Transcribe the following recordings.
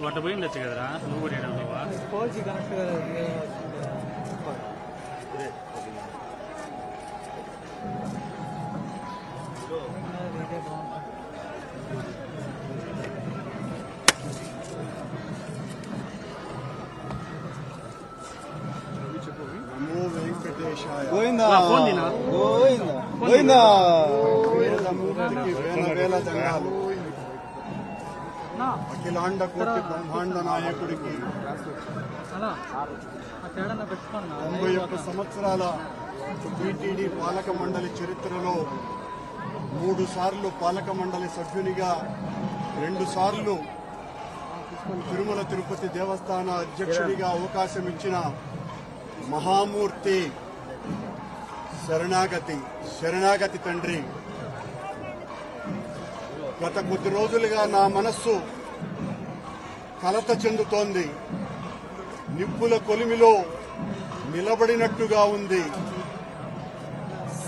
వాట పోయింది వచ్చి కదరా నువ్వు కూడా ఏడా ఉన్నావా ఫోర్ జీ కనెక్ట్ కదా నమో వెంకటేశాయ గోవిందా. నా ఫోన్ తినా? గోవిందా. గోవిందా. వేదమూర్తికి వేల వేల దండాలు అన్నా అఖిలాండ కోటి బ్రహ్మాండ నాయకుడికి. తొంభై ఒక్క సంవత్సరాల టీటీడీ పాలక మండలి చరిత్రలో మూడు సార్లు పాలక మండలి సభ్యునిగా రెండు సార్లు తిరుమల తిరుపతి దేవస్థాన అధ్యక్షుడిగా అవకాశం ఇచ్చిన మహామూర్తి శరణాగతి శరణాగతి తండ్రి. గత కొద్ది రోజులుగా నా మనస్సు కలత చెందుతోంది. నిప్పుల కొలిమిలో నిలబడినట్టుగా ఉంది.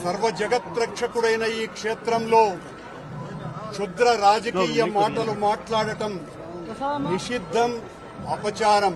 సర్వ జగత్రక్షకుడైన ఈ క్షేత్రంలో క్షుద్ర రాజకీయ మాటలు మాట్లాడటం నిషిద్ధం అపచారం.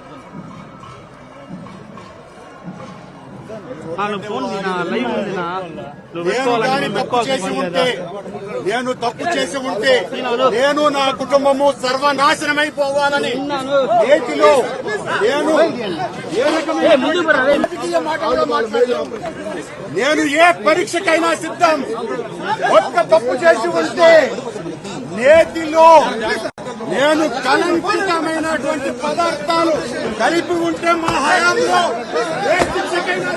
నేను తప్పు చేసి ఉంటే నేను తప్పు చేసి ఉంటే నేను నా కుటుంబము సర్వనాశనమైపోవాలని నేటిలో నేను. నేను ఏ పరీక్షకైనా సిద్ధం. ఒక్క తప్పు చేసి ఉంటే నేతిలో నేను కలంకితమైనటువంటి పదార్థాలు కలిపి ఉంటే మా హయాంలో ఏ శిక్షకైనా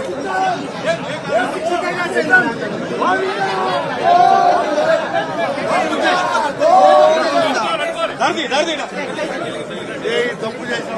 తప్పు చేసిన